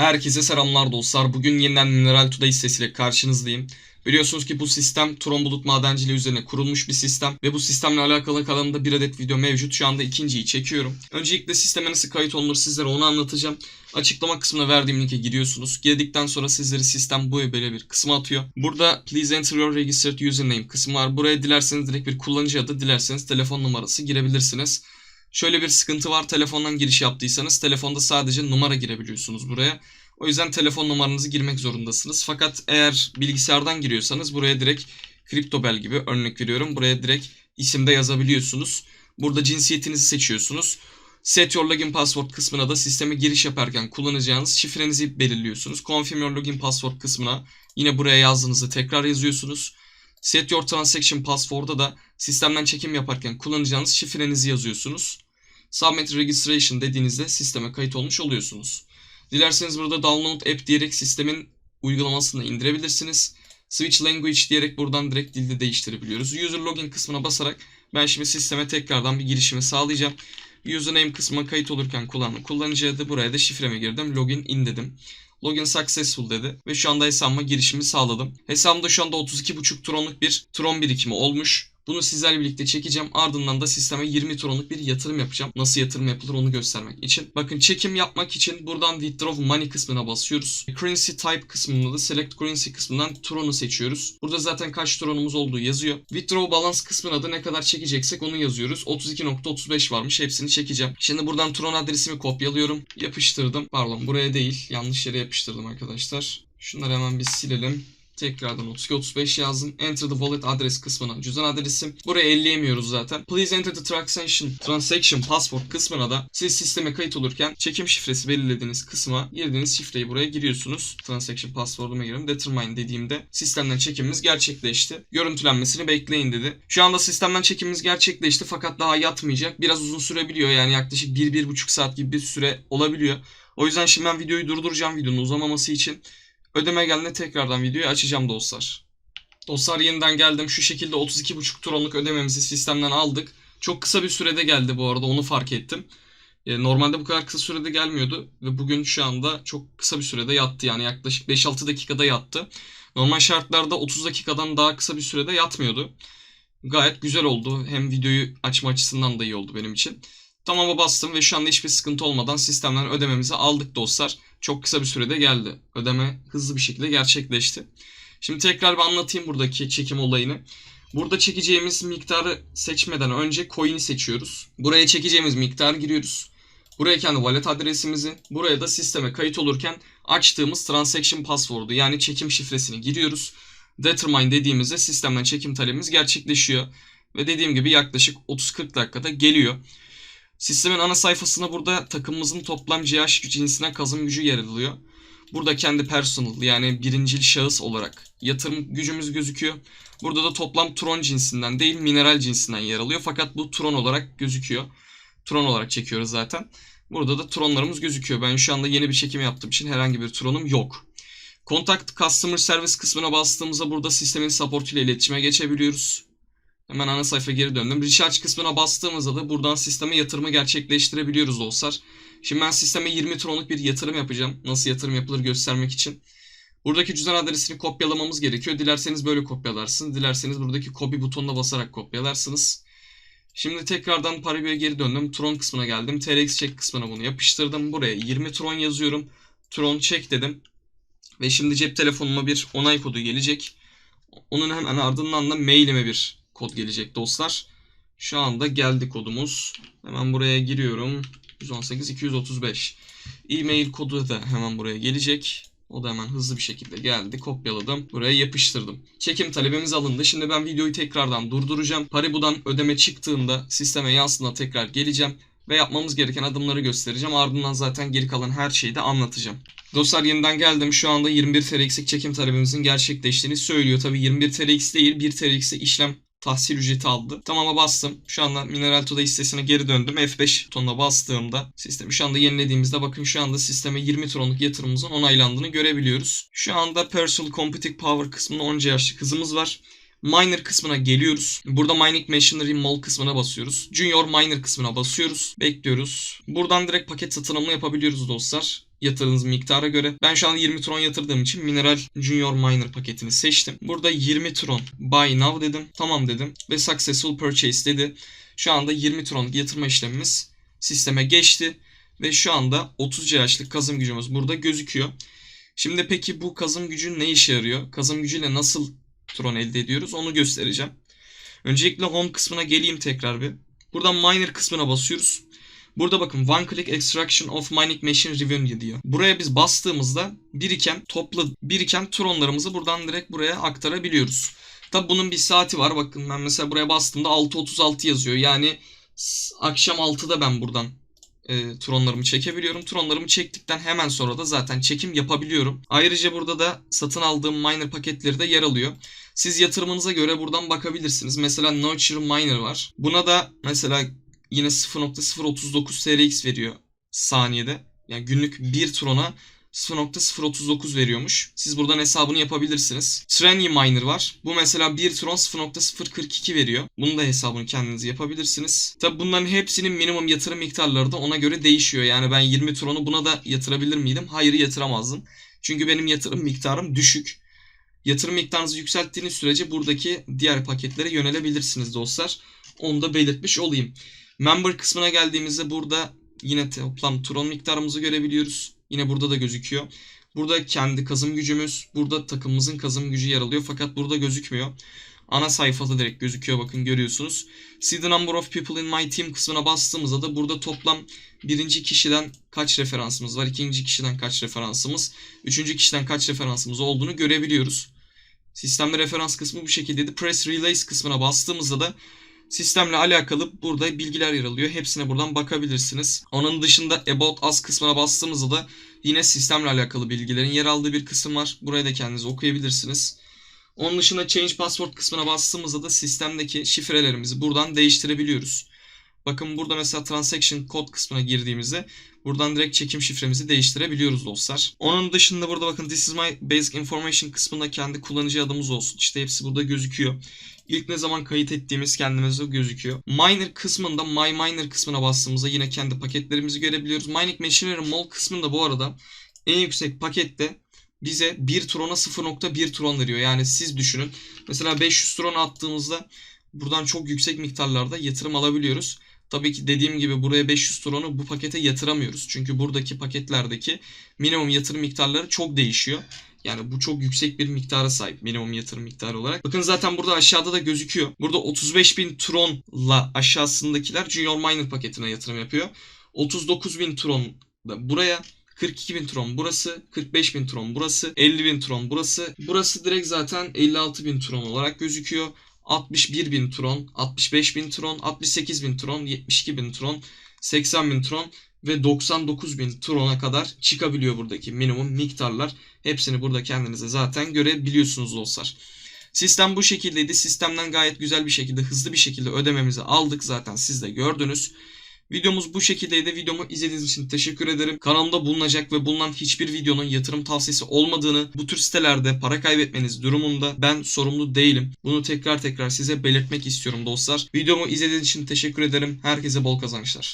Herkese selamlar dostlar. Bugün yeniden Mineral Today sesiyle karşınızdayım. Biliyorsunuz ki bu sistem Tron Bulut Madenciliği üzerine kurulmuş bir sistem ve bu sistemle alakalı kanalımda bir adet video mevcut. Şu anda ikinciyi çekiyorum. Öncelikle sisteme nasıl kayıt olunur sizlere onu anlatacağım. Açıklama kısmına verdiğim linke gidiyorsunuz. Girdikten sonra sizleri sistem bu böyle bir kısma atıyor. Burada please enter your registered username kısmı var. Buraya dilerseniz direkt bir kullanıcı adı, dilerseniz telefon numarası girebilirsiniz. Şöyle bir sıkıntı var. Telefondan giriş yaptıysanız telefonda sadece numara girebiliyorsunuz buraya. O yüzden telefon numaranızı girmek zorundasınız. Fakat eğer bilgisayardan giriyorsanız buraya direkt CryptoBell gibi örnek veriyorum. Buraya direkt isimde yazabiliyorsunuz. Burada cinsiyetinizi seçiyorsunuz. Set your login password kısmına da sisteme giriş yaparken kullanacağınız şifrenizi belirliyorsunuz. Confirm your login password kısmına yine buraya yazdığınızı tekrar yazıyorsunuz. Set your transaction password'a da sistemden çekim yaparken kullanacağınız şifrenizi yazıyorsunuz. Submit registration dediğinizde sisteme kayıt olmuş oluyorsunuz. Dilerseniz burada download app diyerek sistemin uygulamasını indirebilirsiniz. Switch language diyerek buradan direkt dilde değiştirebiliyoruz. User login kısmına basarak ben şimdi sisteme tekrardan bir girişimi sağlayacağım. Username kısmına kayıt olurken kullandığım kullanıcı adı buraya da şifremi girdim. Login in dedim. Login successful dedi ve şu anda hesabıma girişimi sağladım. Hesabımda şu anda 32.5 tronluk bir tron birikimi olmuş. Bunu sizlerle birlikte çekeceğim. Ardından da sisteme 20 tronluk bir yatırım yapacağım. Nasıl yatırım yapılır onu göstermek için. Bakın çekim yapmak için buradan withdraw money kısmına basıyoruz. Currency type kısmında da select currency kısmından tronu seçiyoruz. Burada zaten kaç tronumuz olduğu yazıyor. Withdraw balance kısmına da ne kadar çekeceksek onu yazıyoruz. 32.35 varmış. Hepsini çekeceğim. Şimdi buradan tron adresimi kopyalıyorum. Yapıştırdım. Pardon buraya değil. Yanlış yere yapıştırdım arkadaşlar. Şunları hemen bir silelim. Tekrardan 3235 yazdım. Enter the wallet adres kısmına cüzdan adresim. Buraya elleyemiyoruz zaten. Please enter the transaction, transaction password kısmına da siz sisteme kayıt olurken çekim şifresi belirlediğiniz kısma girdiğiniz şifreyi buraya giriyorsunuz. Transaction password'uma giriyorum. Determine dediğimde sistemden çekimimiz gerçekleşti. Görüntülenmesini bekleyin dedi. Şu anda sistemden çekimimiz gerçekleşti fakat daha yatmayacak. Biraz uzun sürebiliyor yani yaklaşık 1-1,5 saat gibi bir süre olabiliyor. O yüzden şimdi ben videoyu durduracağım videonun uzamaması için. Ödeme geldiğinde tekrardan videoyu açacağım dostlar. Dostlar yeniden geldim. Şu şekilde 32.5 tronluk ödememizi sistemden aldık. Çok kısa bir sürede geldi bu arada onu fark ettim. E, Normalde bu kadar kısa sürede gelmiyordu ve bugün şu anda çok kısa bir sürede yattı yani yaklaşık 5-6 dakikada yattı. Normal şartlarda 30 dakikadan daha kısa bir sürede yatmıyordu. Gayet güzel oldu. Hem videoyu açma açısından da iyi oldu benim için. Tamam'a bastım ve şu anda hiçbir sıkıntı olmadan sistemden ödememizi aldık dostlar. Çok kısa bir sürede geldi. Ödeme hızlı bir şekilde gerçekleşti. Şimdi tekrar bir anlatayım buradaki çekim olayını. Burada çekeceğimiz miktarı seçmeden önce coin'i seçiyoruz. Buraya çekeceğimiz miktarı giriyoruz. Buraya kendi wallet adresimizi, buraya da sisteme kayıt olurken açtığımız transaction password'u yani çekim şifresini giriyoruz. Determine dediğimizde sistemden çekim talebimiz gerçekleşiyor. Ve dediğim gibi yaklaşık 30-40 dakikada geliyor. Sistemin ana sayfasında burada takımımızın toplam CH cinsine kazım gücü yer alıyor. Burada kendi personal yani birincil şahıs olarak yatırım gücümüz gözüküyor. Burada da toplam tron cinsinden değil mineral cinsinden yer alıyor. Fakat bu tron olarak gözüküyor. Tron olarak çekiyoruz zaten. Burada da tronlarımız gözüküyor. Ben şu anda yeni bir çekim yaptığım için herhangi bir tronum yok. Contact Customer Service kısmına bastığımızda burada sistemin support ile iletişime geçebiliyoruz. Hemen ana sayfa geri döndüm. Recharge kısmına bastığımızda da buradan sisteme yatırımı gerçekleştirebiliyoruz dostlar. Şimdi ben sisteme 20 tronluk bir yatırım yapacağım. Nasıl yatırım yapılır göstermek için. Buradaki cüzdan adresini kopyalamamız gerekiyor. Dilerseniz böyle kopyalarsınız. Dilerseniz buradaki copy butonuna basarak kopyalarsınız. Şimdi tekrardan Paribu'ya geri döndüm. Tron kısmına geldim. TRX check kısmına bunu yapıştırdım. Buraya 20 tron yazıyorum. Tron check dedim. Ve şimdi cep telefonuma bir onay kodu gelecek. Onun hemen ardından da mailime bir kod gelecek dostlar. Şu anda geldi kodumuz. Hemen buraya giriyorum. 118 235. E-mail kodu da hemen buraya gelecek. O da hemen hızlı bir şekilde geldi. Kopyaladım. Buraya yapıştırdım. Çekim talebimiz alındı. Şimdi ben videoyu tekrardan durduracağım. Paribu'dan ödeme çıktığında sisteme yansına tekrar geleceğim. Ve yapmamız gereken adımları göstereceğim. Ardından zaten geri kalan her şeyi de anlatacağım. Dostlar yeniden geldim. Şu anda 21 TRX'lik çekim talebimizin gerçekleştiğini söylüyor. Tabi 21 TRX değil 1 TRX'e işlem tahsil ücreti aldı. Tamama bastım. Şu anda Mineral Toda listesine geri döndüm. F5 butonuna bastığımda sistemi şu anda yenilediğimizde bakın şu anda sisteme 20 tronluk yatırımımızın onaylandığını görebiliyoruz. Şu anda Personal Computing Power kısmında 10 GH'lık hızımız var. Miner kısmına geliyoruz. Burada Mining Machinery Mall kısmına basıyoruz. Junior Miner kısmına basıyoruz. Bekliyoruz. Buradan direkt paket satın alımı yapabiliyoruz dostlar. Yatırdığınız miktara göre. Ben şu an 20 tron yatırdığım için Mineral Junior Miner paketini seçtim. Burada 20 tron buy now dedim. Tamam dedim ve successful purchase dedi. Şu anda 20 tron yatırma işlemimiz sisteme geçti. Ve şu anda 30 CH'lık kazım gücümüz burada gözüküyor. Şimdi peki bu kazım gücü ne işe yarıyor? Kazım gücüyle nasıl tron elde ediyoruz onu göstereceğim. Öncelikle home kısmına geleyim tekrar bir. Buradan miner kısmına basıyoruz. Burada bakın one click extraction of mining machine revenue diyor. Buraya biz bastığımızda biriken topla biriken tronlarımızı buradan direkt buraya aktarabiliyoruz. Tabi bunun bir saati var. Bakın ben mesela buraya bastığımda 6.36 yazıyor. Yani akşam 6'da ben buradan e, tronlarımı çekebiliyorum. Tronlarımı çektikten hemen sonra da zaten çekim yapabiliyorum. Ayrıca burada da satın aldığım miner paketleri de yer alıyor. Siz yatırımınıza göre buradan bakabilirsiniz. Mesela Nurture Miner var. Buna da mesela yine 0.039 TRX veriyor saniyede. Yani günlük 1 trona 0.039 veriyormuş. Siz buradan hesabını yapabilirsiniz. Trendy Miner var. Bu mesela 1 tron 0.042 veriyor. Bunun da hesabını kendiniz yapabilirsiniz. Tabi bunların hepsinin minimum yatırım miktarları da ona göre değişiyor. Yani ben 20 tronu buna da yatırabilir miydim? Hayır yatıramazdım. Çünkü benim yatırım miktarım düşük. Yatırım miktarınızı yükselttiğiniz sürece buradaki diğer paketlere yönelebilirsiniz dostlar. Onu da belirtmiş olayım. Member kısmına geldiğimizde burada yine toplam tron miktarımızı görebiliyoruz. Yine burada da gözüküyor. Burada kendi kazım gücümüz, burada takımımızın kazım gücü yer alıyor fakat burada gözükmüyor. Ana sayfada direkt gözüküyor bakın görüyorsunuz. See the number of people in my team kısmına bastığımızda da burada toplam birinci kişiden kaç referansımız var, ikinci kişiden kaç referansımız, üçüncü kişiden kaç referansımız olduğunu görebiliyoruz. Sistemde referans kısmı bu şekildeydi. Press Relays kısmına bastığımızda da sistemle alakalı burada bilgiler yer alıyor. Hepsine buradan bakabilirsiniz. Onun dışında About Us kısmına bastığımızda da yine sistemle alakalı bilgilerin yer aldığı bir kısım var. Burayı da kendiniz okuyabilirsiniz. Onun dışında Change Password kısmına bastığımızda da sistemdeki şifrelerimizi buradan değiştirebiliyoruz. Bakın burada mesela Transaction Code kısmına girdiğimizde buradan direkt çekim şifremizi değiştirebiliyoruz dostlar. Onun dışında burada bakın This is my basic information kısmında kendi kullanıcı adımız olsun. İşte hepsi burada gözüküyor. İlk ne zaman kayıt ettiğimiz kendimize gözüküyor. Miner kısmında My Miner kısmına bastığımızda yine kendi paketlerimizi görebiliyoruz. Mining Machinery Mall kısmında bu arada en yüksek pakette bize 1 trona 0.1 tron veriyor. Yani siz düşünün. Mesela 500 tron attığımızda buradan çok yüksek miktarlarda yatırım alabiliyoruz. Tabii ki dediğim gibi buraya 500 tronu bu pakete yatıramıyoruz. Çünkü buradaki paketlerdeki minimum yatırım miktarları çok değişiyor. Yani bu çok yüksek bir miktara sahip minimum yatırım miktarı olarak. Bakın zaten burada aşağıda da gözüküyor. Burada 35.000 tronla aşağısındakiler Junior Miner paketine yatırım yapıyor. 39.000 tron da buraya 42.000 tron burası, 45.000 tron burası, 50.000 tron burası. Burası direkt zaten 56.000 tron olarak gözüküyor. 61.000 tron, 65.000 tron, 68.000 tron, 72.000 tron, 80.000 tron ve 99.000 trona kadar çıkabiliyor buradaki minimum miktarlar. Hepsini burada kendinize zaten görebiliyorsunuz dostlar. Sistem bu şekildeydi. Sistemden gayet güzel bir şekilde, hızlı bir şekilde ödememizi aldık. Zaten siz de gördünüz. Videomuz bu şekildeydi. Videomu izlediğiniz için teşekkür ederim. Kanalımda bulunacak ve bulunan hiçbir videonun yatırım tavsiyesi olmadığını, bu tür sitelerde para kaybetmeniz durumunda ben sorumlu değilim. Bunu tekrar tekrar size belirtmek istiyorum dostlar. Videomu izlediğiniz için teşekkür ederim. Herkese bol kazançlar.